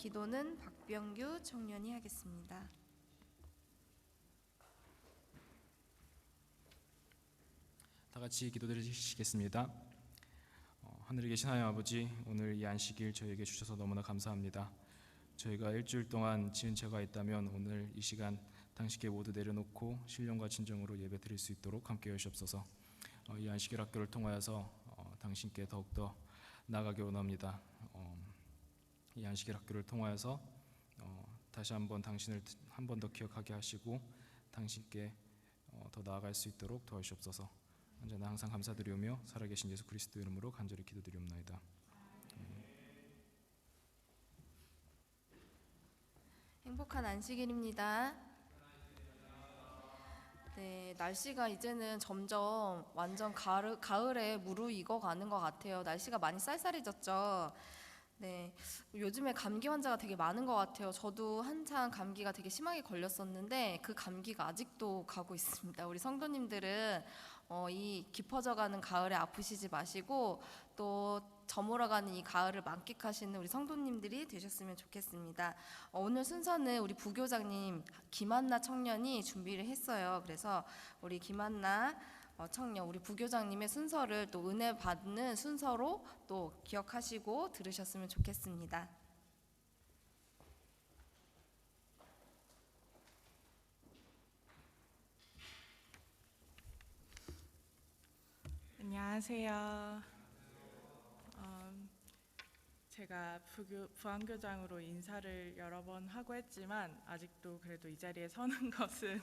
기도는 박병규 청년이 하겠습니다. 다 같이 기도드리시겠습니다. 어, 하늘에 계신 하나님 아버지, 오늘 이 안식일 저에게 주셔서 너무나 감사합니다. 저희가 일주일 동안 지은 죄가 있다면 오늘 이 시간 당신께 모두 내려놓고 신령과 진정으로 예배드릴 수 있도록 함께 하시옵소서. 어, 이 안식일 학교를 통하여서 어, 당신께 더욱더 나아가기 원합니다. 어, 이 안식일 학교를 통하여서 어, 다시 한번 당신을 한 번 더 기억하게 하시고 당신께 어, 더 나아갈 수 있도록 도와주시옵소서. 언제나 항상 감사드리오며 살아계신 예수 그리스도 이름으로 간절히 기도드리옵나이다. 행복한 안식일입니다. 네, 날씨가 이제는 점점 완전 가을, 가을에 무르익어 가는 것 같아요. 날씨가 많이 쌀쌀해졌죠. 네, 요즘에 감기 환자가 되게 많은 것 같아요. 저도 한창 감기가 되게 심하게 걸렸었는데 그 감기가 아직도 가고 있습니다. 우리 성도님들은 어, 이 깊어져가는 가을에 아프시지 마시고 또 저물어가는 이 가을을 만끽하시는 우리 성도님들이 되셨으면 좋겠습니다. 어, 오늘 순서는 우리 부교장님 김한나 청년이 준비를 했어요. 그래서 우리 김한나 어, 청년 우리 부교장님의 순서를 또 은혜 받는 순서로 또 기억하시고 들으셨으면 좋겠습니다. 안녕하세요. 음, 제가 부교, 부안교장으로 인사를 여러 번 하고 했지만 아직도 그래도 이 자리에 서는 것은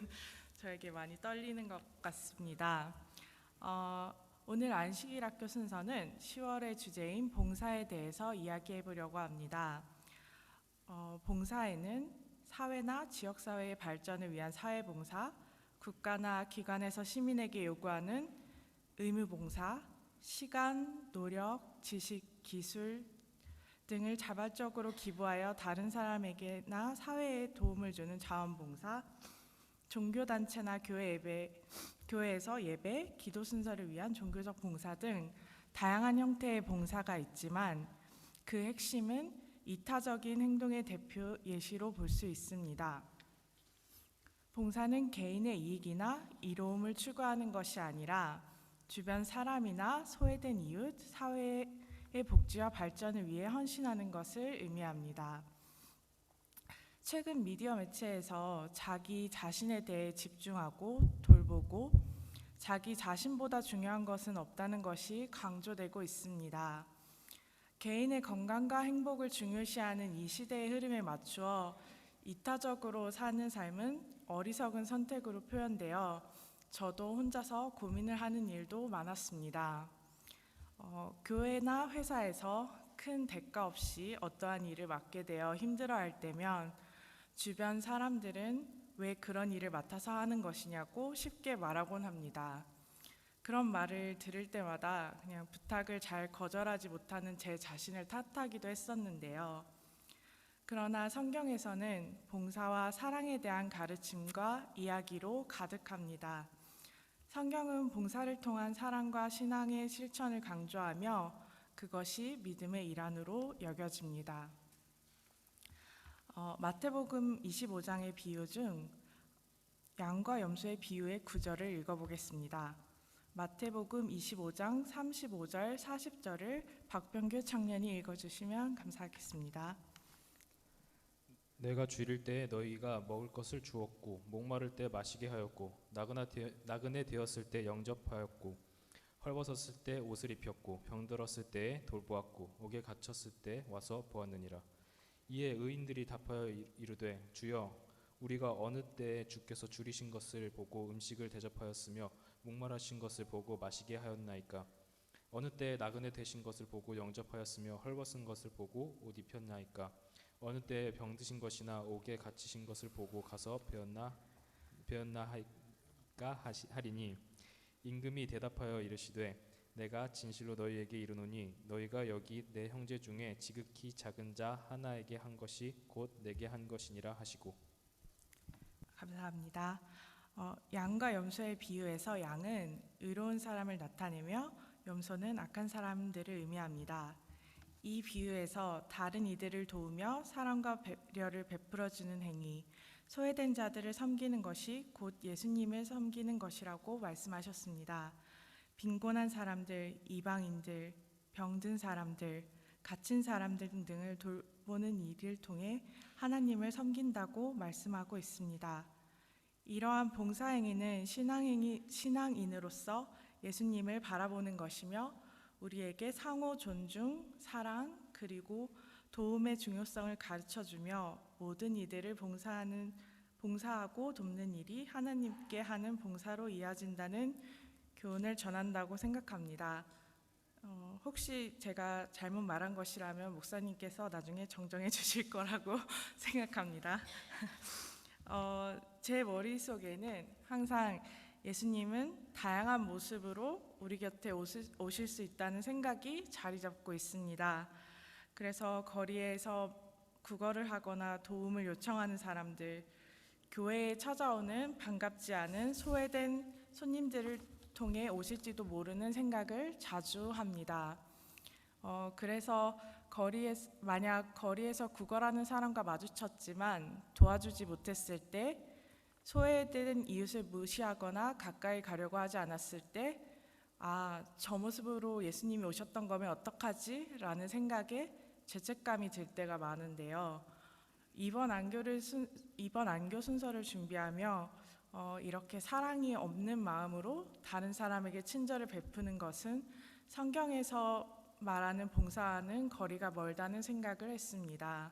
저에게 많이 떨리는 것 같습니다. 어, 오늘 안식일 학교 순서는 10월의 주제인 봉사에 대해서 이야기해 보려고 합니다. 어, 봉사에는 사회나 지역사회의 발전을 위한 사회봉사, 국가나 기관에서 시민에게 요구하는 의무봉사, 시간, 노력, 지식, 기술 등을 자발적으로 기부하여 다른 사람에게나 사회에 도움을 주는 자원봉사, 종교단체나 교회 예배, 교회에서 예배, 기도 순서를 위한 종교적 봉사 등 다양한 형태의 봉사가 있지만 그 핵심은 이타적인 행동의 대표 예시로 볼 수 있습니다. 봉사는 개인의 이익이나 이로움을 추구하는 것이 아니라 주변 사람이나 소외된 이웃, 사회의 복지와 발전을 위해 헌신하는 것을 의미합니다. 최근 미디어 매체에서 자기 자신에 대해 집중하고 돌보고 자기 자신보다 중요한 것은 없다는 것이 강조되고 있습니다. 개인의 건강과 행복을 중요시하는 이 시대의 흐름에 맞추어 이타적으로 사는 삶은 어리석은 선택으로 표현되어 저도 혼자서 고민을 하는 일도 많았습니다. 어, 교회나 회사에서 큰 대가 없이 어떠한 일을 맡게 되어 힘들어할 때면 주변 사람들은 왜 그런 일을 맡아서 하는 것이냐고 쉽게 말하곤 합니다. 그런 말을 들을 때마다 그냥 부탁을 잘 거절하지 못하는 제 자신을 탓하기도 했었는데요. 그러나 성경에서는 봉사와 사랑에 대한 가르침과 이야기로 가득합니다. 성경은 봉사를 통한 사랑과 신앙의 실천을 강조하며 그것이 믿음의 일환으로 여겨집니다. 어, 마태복음 25장의 비유 중 양과 염소의 비유의 구절을 읽어보겠습니다. 마태복음 25장 35절 40절을 박병규 청년이 읽어주시면 감사하겠습니다. 내가 줄일 때에 너희가 먹을 것을 주었고 목마를 때 마시게 하였고 나그네 되었을 때 영접하였고 헐벗었을 때 옷을 입혔고 병들었을 때에 돌보았고 옥에 갇혔을 때 와서 보았느니라 이에 의인들이 답하여 이- 이르되 주여 우리가 어느 때에 주께서 줄이신 것을 보고 음식을 대접하였으며 목마르신 것을 보고 마시게 하였나이까? 어느 때에 나그네 되신 것을 보고 영접하였으며 헐벗은 것을 보고 옷 입혔나이까? 어느 때에 병드신 것이나 옥에 갇히신 것을 보고 가서 배웠나 배웠나 하이까 하시, 하리니? 임금이 대답하여 이르시되 내가 진실로 너희에게 이르노니 너희가 여기 내 형제 중에 지극히 작은 자 하나에게 한 것이 곧 내게 한 것이니라 하시고 감사합니다. 어, 양과 염소의 비유에서 양은 의로운 사람을 나타내며 염소는 악한 사람들을 의미합니다. 이 비유에서 다른 이들을 도우며 사랑과 배려를 베풀어 주는 행위, 소외된 자들을 섬기는 것이 곧 예수님을 섬기는 것이라고 말씀하셨습니다. 빈곤한 사람들, 이방인들, 병든 사람들, 갇힌 사람들 등을 돌보는 일을 통해 하나님을 섬긴다고 말씀하고 있습니다. 이러한 봉사행위는 신앙행위, 신앙인으로서 예수님을 바라보는 것이며 우리에게 상호 존중, 사랑, 그리고 도움의 중요성을 가르쳐 주며 모든 이들을 봉사하는 봉사하고 돕는 일이 하나님께 하는 봉사로 이어진다는 교훈을 전한다고 생각합니다. 어, 혹시 제가 잘못 말한 것이라면 목사님께서 나중에 정정해 주실 거라고 생각합니다. 어, 제 머릿속에는 항상 예수님은 다양한 모습으로 우리 곁에 오실, 수 있다는 생각이 자리 잡고 있습니다. 그래서 거리에서 구걸을 하거나 도움을 요청하는 사람들, 교회에 찾아오는 반갑지 않은 소외된 손님들을 통해 오실지도 모르는 생각을 자주 합니다. 어, 그래서 거리에 만약 거리에서 구걸하는 사람과 마주쳤지만 도와주지 못했을 때 소외된 이웃을 무시하거나 가까이 가려고 하지 않았을 때 아, 저 모습으로 예수님이 오셨던 거면 어떡하지? 라는 생각에 죄책감이 들 때가 많은데요. 이번 안교를 순, 이번 안교 순서를 준비하며 어, 이렇게 사랑이 없는 마음으로 다른 사람에게 친절을 베푸는 것은 성경에서 말하는 봉사와는 거리가 멀다는 생각을 했습니다.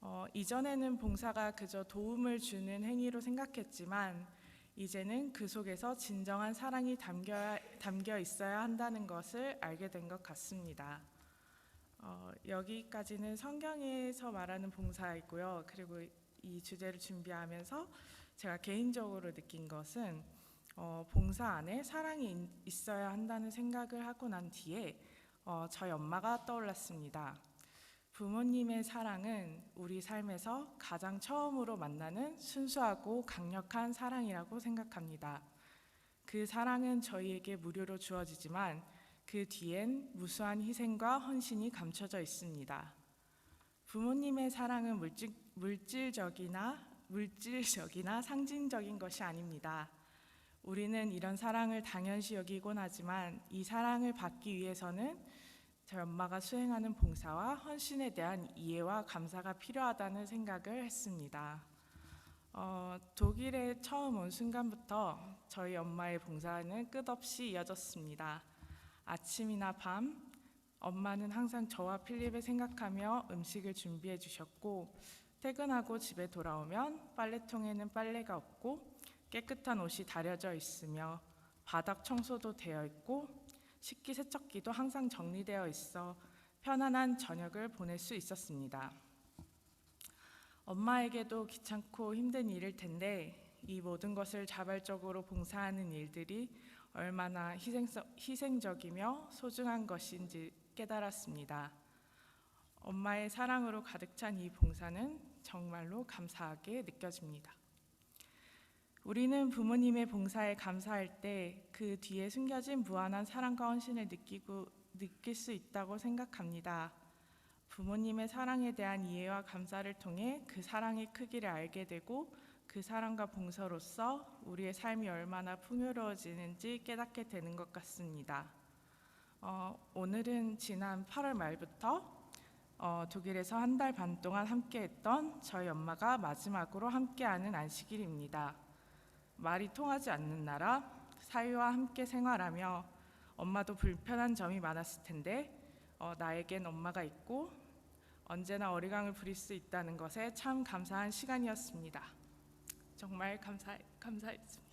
어, 이전에는 봉사가 그저 도움을 주는 행위로 생각했지만 이제는 그 속에서 진정한 사랑이 담겨, 담겨 있어야 한다는 것을 알게 된 것 같습니다. 어, 여기까지는 성경에서 말하는 봉사이고요. 그리고 이 주제를 준비하면서 제가 개인적으로 느낀 것은 어, 봉사 안에 사랑이 있어야 한다는 생각을 하고 난 뒤에 어, 저희 엄마가 떠올랐습니다. 부모님의 사랑은 우리 삶에서 가장 처음으로 만나는 순수하고 강력한 사랑이라고 생각합니다. 그 사랑은 저희에게 무료로 주어지지만 그 뒤엔 무수한 희생과 헌신이 감춰져 있습니다. 부모님의 사랑은 물질, 물질적이나 물질적이나 상징적인 것이 아닙니다. 우리는 이런 사랑을 당연시 여기곤 하지만 이 사랑을 받기 위해서는 저희 엄마가 수행하는 봉사와 헌신에 대한 이해와 감사가 필요하다는 생각을 했습니다. 어, 독일에 처음 온 순간부터 저희 엄마의 봉사는 끝없이 이어졌습니다. 아침이나 밤, 엄마는 항상 저와 필립을 생각하며 음식을 준비해 주셨고, 퇴근하고 집에 돌아오면 빨래통에는 빨래가 없고, 깨끗한 옷이 다려져 있으며, 바닥 청소도 되어 있고, 식기 세척기도 항상 정리되어 있어 편안한 저녁을 보낼 수 있었습니다. 엄마에게도 귀찮고 힘든 일일 텐데 이 모든 것을 자발적으로 봉사하는 일들이 얼마나 희생서, 희생적이며 소중한 것인지 깨달았습니다. 엄마의 사랑으로 가득 찬 이 봉사는 정말로 감사하게 느껴집니다. 우리는 부모님의 봉사에 감사할 때 그 뒤에 숨겨진 무한한 사랑과 헌신을 느끼고 느낄 수 있다고 생각합니다. 부모님의 사랑에 대한 이해와 감사를 통해 그 사랑의 크기를 알게 되고 그 사랑과 봉사로서 우리의 삶이 얼마나 풍요로워지는지 깨닫게 되는 것 같습니다. 어, 오늘은 지난 8월 말부터 어, 독일에서 한 달 반 동안 함께했던 저희 엄마가 마지막으로 함께하는 안식일입니다. 말이 통하지 않는 나라, 사위와 함께 생활하며 엄마도 불편한 점이 많았을 텐데 어, 나에겐 엄마가 있고 언제나 어리광을 부릴 수 있다는 것에 참 감사한 시간이었습니다. 정말 감사 감사했습니다.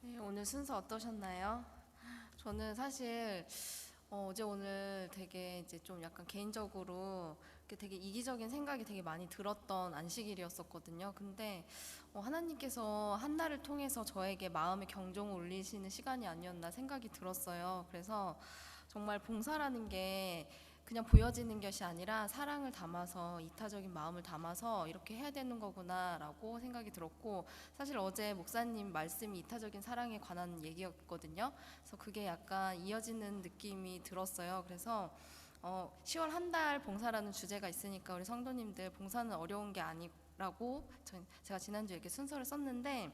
네, 오늘 순서 어떠셨나요? 저는 사실 어, 어제 오늘 되게 이제 좀 약간 개인적으로 되게 이기적인 생각이 되게 많이 들었던 안식일이었었거든요. 근데 어, 하나님께서 한나를 통해서 저에게 마음의 경종을 울리시는 시간이 아니었나 생각이 들었어요. 그래서 정말 봉사라는 게 그냥 보여지는 것이 아니라 사랑을 담아서 이타적인 마음을 담아서 이렇게 해야 되는 거구나라고 생각이 들었고 사실 어제 목사님 말씀이 이타적인 사랑에 관한 얘기였거든요. 그래서 그게 약간 이어지는 느낌이 들었어요. 그래서 어, 10월 한 달 봉사라는 주제가 있으니까 우리 성도님들 봉사는 어려운 게 아니라고 저- 제가 지난주에 이렇게 순서를 썼는데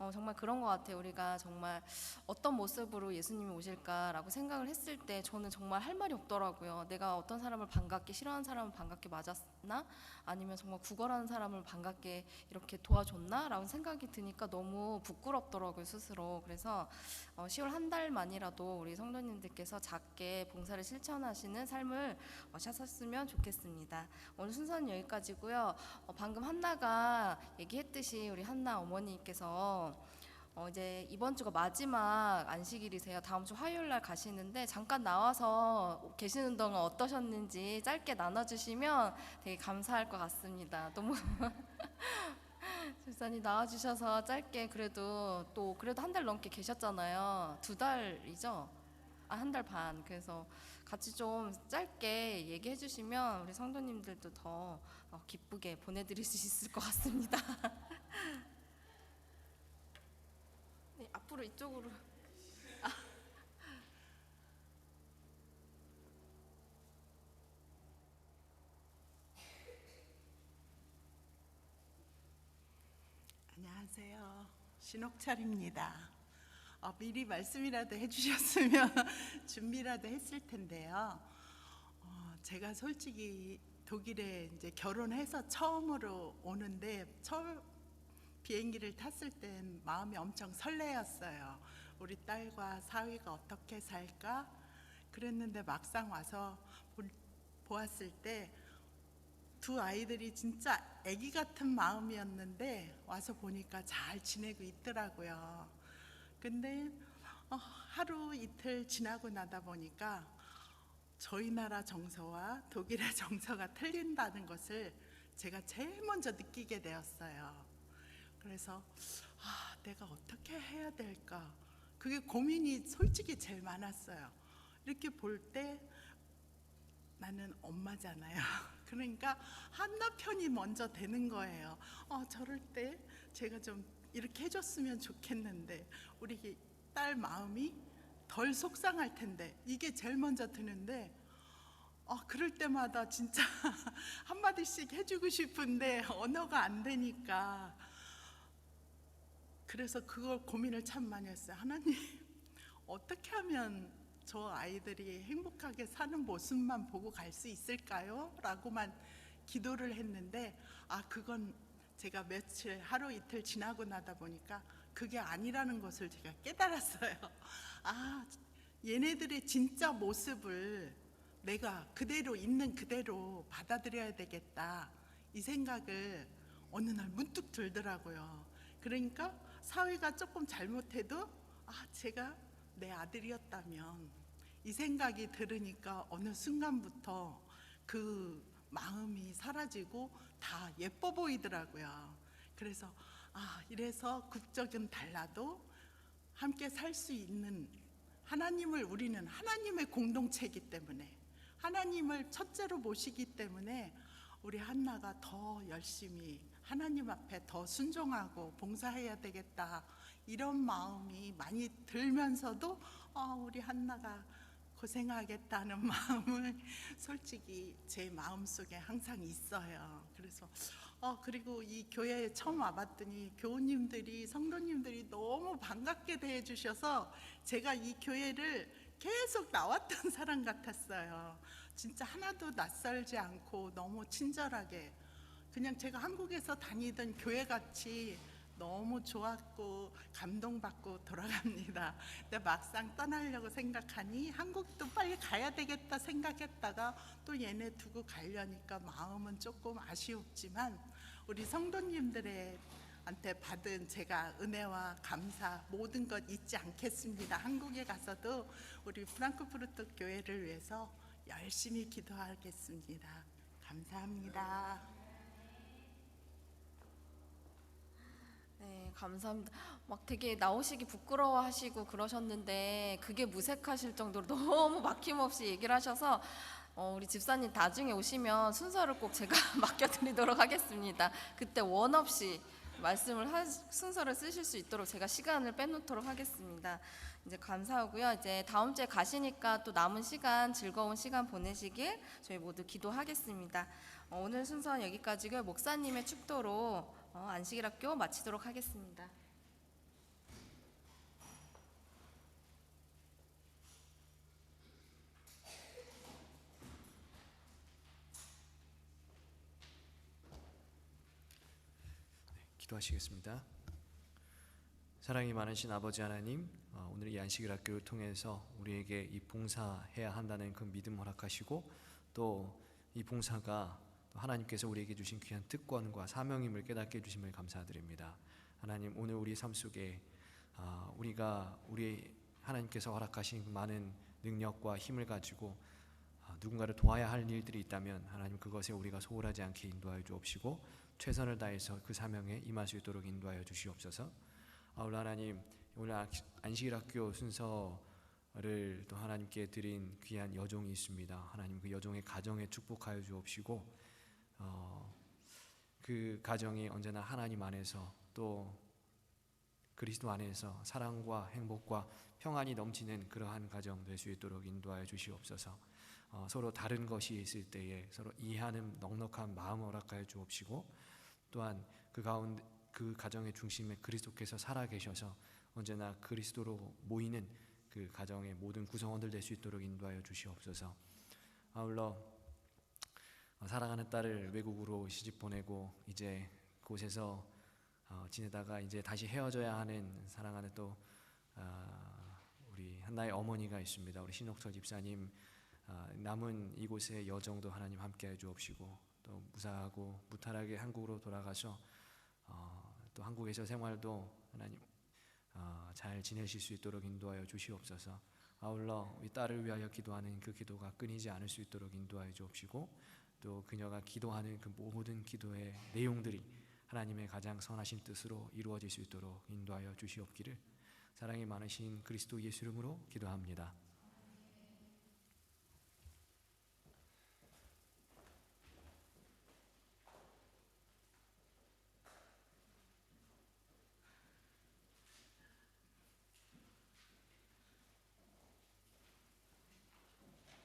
어, 정말 그런 것 같아요. 우리가 정말 어떤 모습으로 예수님이 오실까라고 생각을 했을 때 저는 정말 할 말이 없더라고요. 내가 어떤 사람을 반갑게 싫어하는 사람을 반갑게 맞았나? 아니면 정말 구걸하는 사람을 반갑게 이렇게 도와줬나? 라는 생각이 드니까 너무 부끄럽더라고요, 스스로. 그래서 어, 10월 한 달만이라도 우리 성도님들께서 작게 봉사를 실천하시는 삶을 어, 사셨으면 좋겠습니다. 오늘 순서는 여기까지고요. 어, 방금 한나가 얘기했듯이 우리 한나 어머니께서 어, 이제 이번 주가 마지막 안식일이세요. 다음 주 화요일 날 가시는데 잠깐 나와서 계시는 동안 어떠셨는지 짧게 나눠주시면 되게 감사할 것 같습니다. 너무 집사님 나와주셔서 짧게 그래도 또 그래도 한 달 넘게 계셨잖아요. 두 달이죠? 아, 한 달 반. 그래서 같이 좀 짧게 얘기해 주시면 우리 성도님들도 더 어, 기쁘게 보내드릴 수 있을 것 같습니다. 네, 앞으로 이쪽으로. 안녕하세요. 신옥철입니다. 어, 미리 말씀이라도 해주셨으면 준비라도 했을 텐데요. 어, 제가 솔직히 독일에 이제 결혼해서 처음으로 오는데 처음 비행기를 탔을 땐 마음이 엄청 설레었어요. 우리 딸과 사위가 어떻게 살까? 그랬는데 막상 와서 보- 보았을 때 두 아이들이 진짜 아기 같은 마음이었는데 와서 보니까 잘 지내고 있더라고요. 근데 어, 하루 이틀 지나고 나다 보니까 저희 나라 정서와 독일의 정서가 틀린다는 것을 제가 제일 먼저 느끼게 되었어요. 그래서 아, 내가 어떻게 해야 될까? 그게 고민이 솔직히 제일 많았어요. 이렇게 볼 때 나는 엄마잖아요. 그러니까 한나 편이 먼저 되는 거예요. 어, 저럴 때 제가 좀 이렇게 해줬으면 좋겠는데 우리 딸 마음이 덜 속상할 텐데 이게 제일 먼저 드는데 어, 그럴 때마다 진짜 한마디씩 해주고 싶은데 언어가 안 되니까 그래서 그걸 고민을 참 많이 했어요. 하나님 어떻게 하면 저 아이들이 행복하게 사는 모습만 보고 갈 수 있을까요? 라고만 기도를 했는데 아 그건 제가 며칠 하루 이틀 지나고 나다 보니까 그게 아니라는 것을 제가 깨달았어요. 아 얘네들의 진짜 모습을 내가 그대로 있는 그대로 받아들여야 되겠다 이 생각을 어느 날 문득 들더라고요. 그러니까 사회가 조금 잘못해도 아 제가 내 아들이었다면 이 생각이 들으니까 어느 순간부터 그 마음이 사라지고 다 예뻐 보이더라고요. 그래서 아 이래서 국적은 달라도 함께 살 수 있는 하나님을 우리는 하나님의 공동체이기 때문에 하나님을 첫째로 모시기 때문에 우리 한나가 더 열심히 하나님 앞에 더 순종하고 봉사해야 되겠다 이런 마음이 많이 들면서도 어, 우리 한나가 고생하겠다는 마음을 솔직히 제 마음 속에 항상 있어요. 그래서 어 그리고 이 교회에 처음 와봤더니 교우님들이 성도님들이 너무 반갑게 대해 주셔서 제가 이 교회를 계속 나왔던 사람 같았어요. 진짜 하나도 낯설지 않고 너무 친절하게 그냥 제가 한국에서 다니던 교회 같이 너무 좋았고 감동받고 돌아갑니다. 근데 막상 떠나려고 생각하니 한국도 빨리 가야 되겠다 생각했다가 또 얘네 두고 가려니까 마음은 조금 아쉬웠지만 우리 성도님들의 한테 받은 제가 은혜와 감사 모든 것 잊지 않겠습니다. 한국에 가서도 우리 프랑크푸르트 교회를 위해서 열심히 기도하겠습니다. 감사합니다. 네, 감사합니다. 막 되게 나오시기 부끄러워하시고 그러셨는데 그게 무색하실 정도로 너무 막힘없이 얘기를 하셔서 어, 우리 집사님 나중에 오시면 순서를 꼭 제가 맡겨드리도록 하겠습니다. 그때 원 없이 말씀을 하, 순서를 쓰실 수 있도록 제가 시간을 빼놓도록 하겠습니다. 이제 감사하고요. 이제 다음 주에 가시니까 또 남은 시간 즐거운 시간 보내시길 저희 모두 기도하겠습니다. 어, 오늘 순서는 여기까지고요. 목사님의 축도로 어, 안식일학교 마치도록 하겠습니다. 기도하시겠습니다. 사랑이 많으신 아버지 하나님, 어, 오늘 이 안식일 학교를 통해서 우리에게 이 봉사해야 한다는 그 믿음 허락하시고 또 이 봉사가 또 하나님께서 우리에게 주신 귀한 특권과 사명임을 깨닫게 해주심을 감사드립니다. 하나님 오늘 우리 삶 속에 아, 우리가 우리 하나님께서 허락하신 그 많은 능력과 힘을 가지고 아, 누군가를 도와야 할 일들이 있다면 하나님 그것에 우리가 소홀하지 않게 인도하여 주옵시고 최선을 다해서 그 사명에 임할 수 있도록 인도하여 주시옵소서. 아울 하나님 오늘 아- 안식일 학교 순서를 또 하나님께 드린 귀한 여종이 있습니다. 하나님 그 여종의 가정에 축복하여 주옵시고 어, 그 가정이 언제나 하나님 안에서 또 그리스도 안에서 사랑과 행복과 평안이 넘치는 그러한 가정 될 수 있도록 인도하여 주시옵소서. 어, 서로 다른 것이 있을 때에 서로 이해하는 넉넉한 마음 허락하여 주옵시고 또한 그 가운데 그 가정의 중심에 그리스도께서 살아 계셔서 언제나 그리스도로 모이는 그 가정의 모든 구성원들 될 수 있도록 인도하여 주시옵소서. 아울러 어, 사랑하는 딸을 외국으로 시집 보내고 이제 곳에서 어, 지내다가 이제 다시 헤어져야 하는 사랑하는 또 아, 우리 한나의 어머니가 있습니다. 우리 신옥철 집사님 아, 남은 이곳의 여정도 하나님 함께해 주옵시고 또 무사하고 무탈하게 한국으로 돌아가서 어, 또 한국에서 생활도 하나님 어, 잘 지내실 수 있도록 인도하여 주시옵소서. 아울러 이 딸을 위하여 기도하는 그 기도가 끊이지 않을 수 있도록 인도하여 주옵시고 또 그녀가 기도하는 그 모든 기도의 내용들이 하나님의 가장 선하신 뜻으로 이루어질 수 있도록 인도하여 주시옵기를 사랑이 많으신 그리스도 예수 이름으로 기도합니다.